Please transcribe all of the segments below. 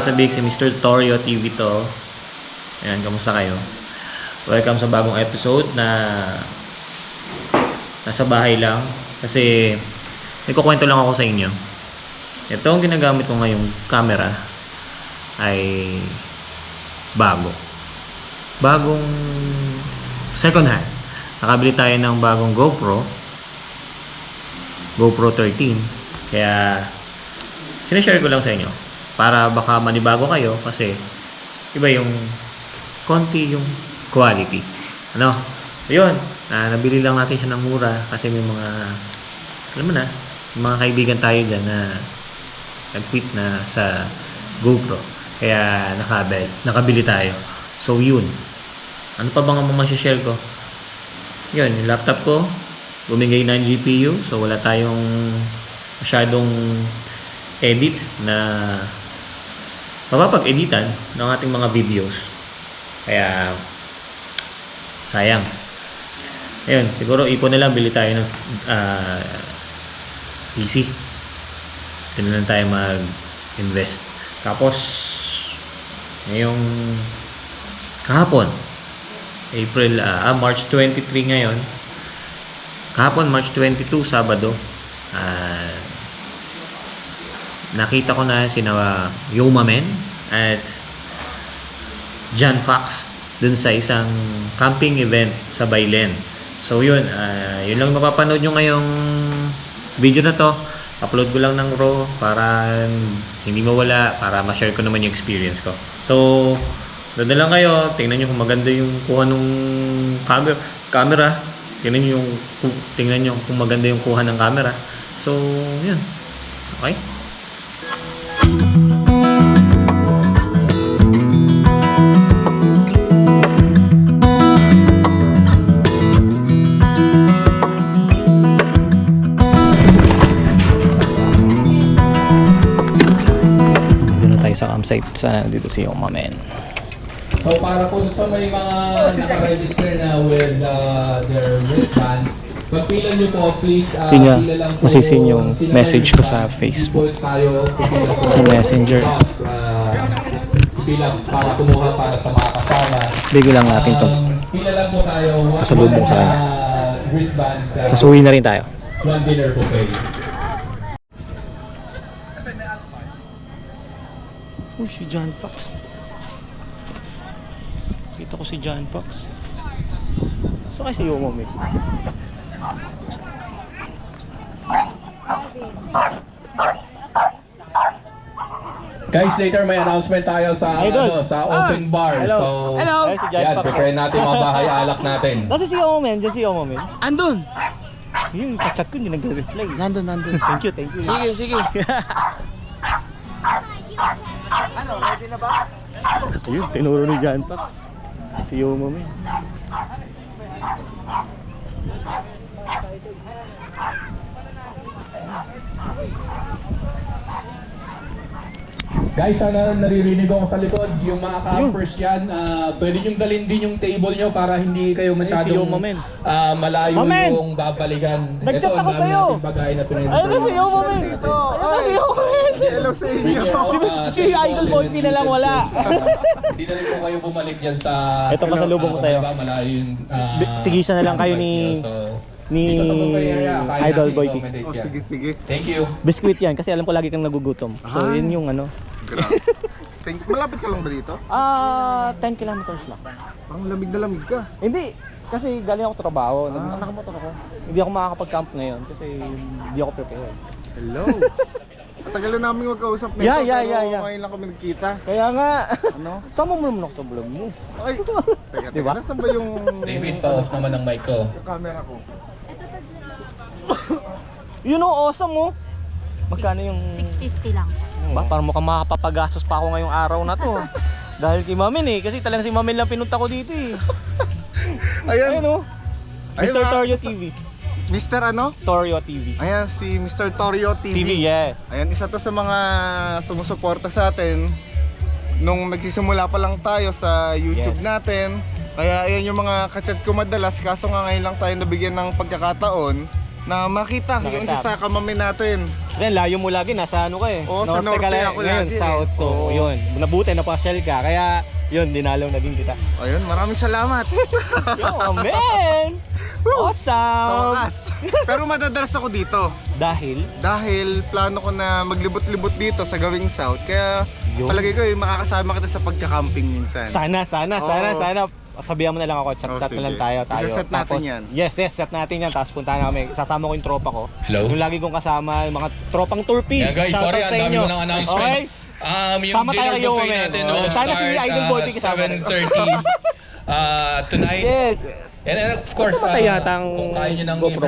kasabik si Mr. Torio TV to. Ayan, kamusta kayo? Welcome sa bagong episode na nasa bahay lang. Kasi nagkukwento lang ako sa inyo. Ito ang ginagamit ko ngayong camera ay bago. Bagong second hand. Nakabili tayo ng bagong GoPro. GoPro 13. Kaya sinishare ko lang sa inyo para baka manibago kayo kasi iba yung konti yung quality. Ano? Ayun, ah, nabili lang natin siya ng mura kasi may mga alam mo na, mga kaibigan tayo dyan na nag-quit na sa GoPro. Kaya nakabili, nakabili tayo. So yun. Ano pa bang ang share ko? Yun, yung laptop ko, bumigay ng GPU. So wala tayong masyadong edit na mapapag-editan ng ating mga videos. Kaya sayang. Ayun, siguro ipon na lang bili tayo ng ah, PC. Ito na lang tayo mag-invest. Tapos, ngayong kahapon, April, ah, March 23 ngayon, kahapon, March 22, Sabado, ah, nakita ko na sina Yoma Men at John Fox dun sa isang camping event sa Bailen. So yun, ah, yun lang mapapanood nyo ngayong video na to. Upload ko lang ng raw para hindi mawala, para ma-share ko naman yung experience ko. So, doon lang kayo. Tingnan nyo kung maganda yung kuha nung camera. camera. Tingnan nyo yung, tingnan nyo kung maganda yung kuha ng camera. So, yun. Okay? Sana dito si Yoma Men. So para po sa may mga naka-register na with uh, their wristband, pagpila nyo po, please, uh, nga pila lang po masisin yung sino message ko sa. Facebook. Tayo, po. Sa Messenger. Uh, pipila para kumuha para sa mga kasama. Bigyan lang natin to. Um, pila lang po tayo. Pasalubong sa kanya. uh, wristband. Uh, Tapos uwi na rin tayo. one dinner buffet. Oh, si John Fox. Kita ko si John Fox. So kasi yung moment. Guys, later may announcement tayo sa Idol. ano, sa open bar. Hello. So, Hello. Ay, si John yan, Fox. prepare natin mga bahay alak natin. Nasa si Yomo Men, dyan si Yomo Men. Andun! Yung chat ko hindi nagre-reply. Nandun, nandun. Thank you, thank you. Sige, sige. Ayun, tinuro ni John Fox. Si Yomo Men. Guys, sana naririnig ako sa likod. Yung mga campers yan, ah, pwede nyo dalhin din yung table nyo para hindi kayo masyadong Men. ah, malayo Mamen! yung babalikan. Nag-chat Ito, ang ako dami sa'yo. nating bagay na pinag Ayun na si Yomo Men. Ayun na si Men. Hello sa inyo. Si- si Idol Boy P na lang wala. Hindi na rin po kayo bumalik dyan sa... Ito, pasalubong ko Ah, sa'yo. diba, malayo yung... ah, tigisan na lang kayo ni- So, ni dito sa buffet area, kaya Idol natin Boy P. i-accommodate Oh, yan. sige, sige. Thank you. Biscuit yan kasi alam ko lagi kang nagugutom. So Ah. yun yung ano. Grabe. Thank Malapit ka lang ba dito? Ah, 10 kilometers lang. Parang lamig na lamig ka. Hindi, kasi galing ako trabaho. Nag Ah. nakamotor ako. Hindi ako makakapag-camp ngayon kasi hindi ako prepared. Hello. Matagal na namin magkausap nito. Yeah, yeah, pero yeah, yeah. ngayon lang kami nagkita. Kaya nga, Ano? sama mo naman ako sa vlog mo. Ay, teka, teka. Diba? Nasaan ba yung David, pa-off naman ng mic ko. yung camera ko? Yun o, awesome mo. Magkano yung... 650 lang. Ba, parang mukhang makakapapagastos pa ako ngayong araw na to. Dahil kay Mamin eh, kasi talagang si Mamin lang pinunta ko dito eh. Ayan. Ayun o. Ayun, Mr. mga- Torio TV. Mr. ano? Torio TV. Ayan, si Mr. Torio TV. TV, yes. Ayan, isa to sa mga sumusuporta sa atin. Nung nagsisimula pa lang tayo sa YouTube Yes. natin. Kaya ayan yung mga kachat ko madalas. Kaso nga ngayon lang tayo nabigyan ng pagkakataon na makita, yung Nakita. isa sa kamami natin. Kasi layo mo lagi, nasa ano ka eh. Oo, sa norte ka ako ngayon, lagi eh. south. So, Oo. yun. Nabuti, napasyal ka. Kaya, yun, dinalaw na din kita. Ayun, maraming salamat. Yo, man! Sa Awesome! wakas. Pero madadalas ako dito. Dahil, Dahil plano ko na maglibot-libot dito sa gawing south. Kaya Yun. palagay ko eh, makakasama kita sa pagka-camping minsan. sana, sana, Oo. sana, sana. At sabihan mo na lang ako, chat, Oh, chat na lang tayo. tayo. Isa-set natin yan. Yes, yes, set natin yan. Tapos puntahan na kami. Sasama ko yung tropa ko. Hello? Yung lagi kong kasama, yung mga tropang turpi. Yeah guys, sorry, ang dami mo ng announcement. Okay? Um, yung Sama tayo dinner kayo, buffet men. natin Oh, will sana si start Idol Boy uh, kasama rin. 7.30 uh, tonight. Yes. And uh, of course, Ano uh, kung kaya nyo ng GoPro?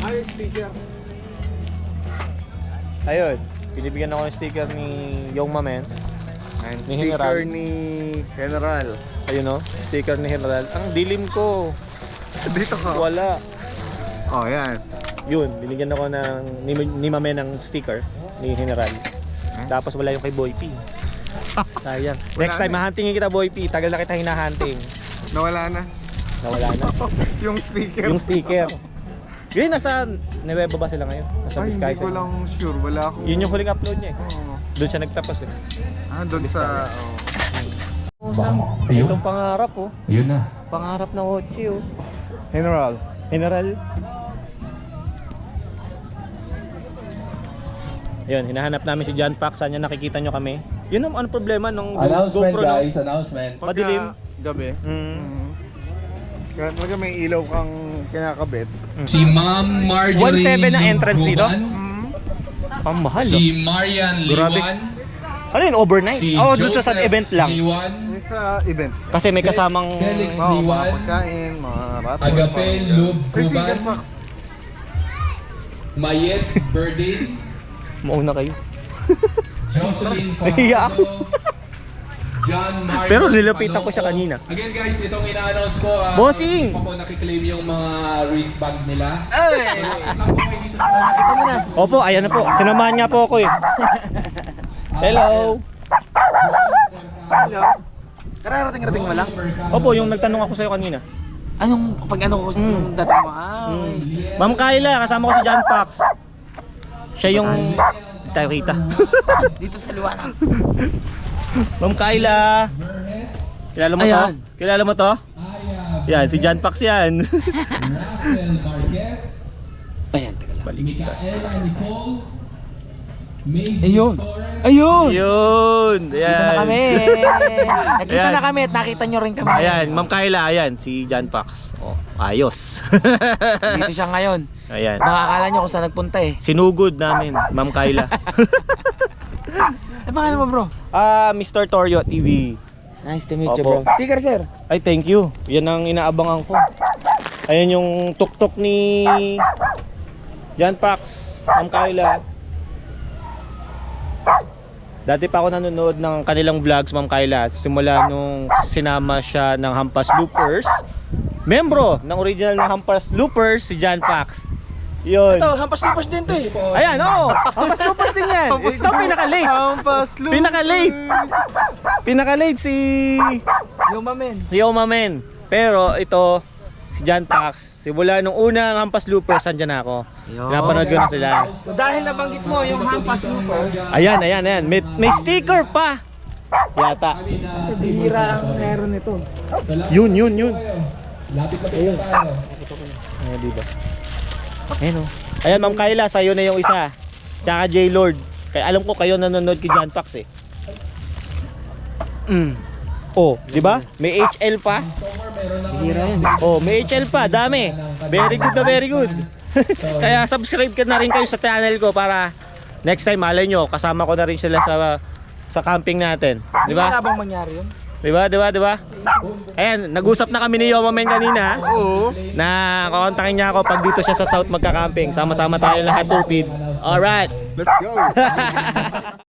Ayun, speaker. Ayun. Binibigyan ako ng sticker ni Young Mamen. And Ni sticker General. ni General. Ayun o, sticker ni General. Ang dilim ko. Dito ka. Wala. Oh, yan. Yun, binigyan ako ng ni, ni Mamen ng sticker ni General. Tapos wala yung kay Boy P. Sayang. Next time, na. mahuntingin kita Boy P. Tagal na kita hinahunting. Nawala na. Nawala na. yung speaker. yung sticker. Yun, nasa Nueva ba sila ngayon? Nasa Ay, hindi Vizcaya. ko lang sure. Wala akong... Yun yung huling upload niya eh. Oo. Doon siya nagtapos eh. Ah, doon sa... Oh. Ayun. Itong pangarap oh. Ayun na. Pangarap na kotse oh. General. General. Yun, hinahanap namin si John Pax. Saan niya nakikita nyo kami? Yun ang ano problema nung Go- Announcement GoPro. guys, announcement. Pagka Madilim. Gabi. Mm. Kaya talaga may ilaw kang kinakabit. Si Ma'am Marjorie 1.7 ang entrance dito? Luguban, Ang mahal oh. Si Marian Grabe. Liwan. Ano yun, overnight? Si oh, doon sa, Joseph event lang. Liwan. Sa event. Kasi may kasamang... Felix Oo, mga Liwan. pagkain, mga. Agape Lub Kasi Cuban. yan pa. Mayet Berdin. Mauna kayo. Jocelyn Nahiya ako. Fajardo. John Pero nilapitan ko siya kanina. Again guys, itong ina-announce ko. ah, Bossing! hindi pa po nakiklaim yung mga wristband nila. Ay! Opo, ayan na po. Sinamahan nga po ako eh. Hello! Hello? Kararating-rating mo lang? Opo, yung nagtanong ako sa'yo kanina. Anong pag ano ko sa Mm. dating mo? Ah, Mm. Ma'am Kyla, kasama ko si John Pax. Siya yung... Tayo kita. Dito sa liwanag. Ma'am Kyla. Kilala mo to? Ayan. Kilala mo to? Yan, si John Pax yan. Russell Marquez. Ayan, teka lang. Micaela Nicole. Ayun. Ayun! Yun! Nakita na Ayan. kami! Nakita Ayan. na kami at nakita nyo rin kami. Ayan, Ma'am Kyla, ayan, si John Pax. Oh, ayos. Dito siya ngayon. ayan. Makakala nyo kung saan nagpunta eh. Sinugod namin, Ma'am Kyla. Pangalan mo bro? Ah, Mr. Torio TV. Nice to meet you, you bro. bro. Sticker sir. Ay, thank you. Yan ang inaabangan ko. Ayan yung tuktok ni Jan Pax, Ma'am Kyla. Dati pa ako nanonood ng kanilang vlogs, Ma'am Kyla. Simula nung sinama siya ng Hampas Loopers. Membro ng original ng Hampas Loopers, si Jan Pax. Yun. Ito, hampas lupas din to eh. Ayan, oo. Hampas Loopers din yan. Ito pinaka-late. Hampas Loopers. Pinaka-late. Pinaka-late si Yung mamen. Yo Mamen. Pero ito, si John Pax, simula nung unang Hampas Loopers, andyan na ako. Napanood ko na sila. So dahil nabanggit mo yung hampas lupas, Ayan, ayan, ayan. May, may sticker pa. Yata. sa bihira ang meron nito. Yun, yun, yun. Lapit-lapit na tayo. Ayan, diba? Ayan, oh. Ayan, Ma'am Kyla, sa'yo na yung isa. Tsaka J. Lord. Kaya alam ko kayo nanonood kay John Pax eh. Mm. Oh, di ba? May HL pa. Bihira yan. Oh, may HL pa, dami. Very good na very good. Kaya subscribe ka na rin kayo sa channel ko para next time malay nyo, kasama ko na rin sila sa sa camping natin. Di ba? ba? bang mangyari yun? Di ba? Di ba? Di ba? Ayan, nag-usap na kami ni Yoma Men kanina Oo. na kakontakin niya ako pag dito siya sa South magka-camping. Sama-sama tayo lahat, Turpid. Alright. Let's go.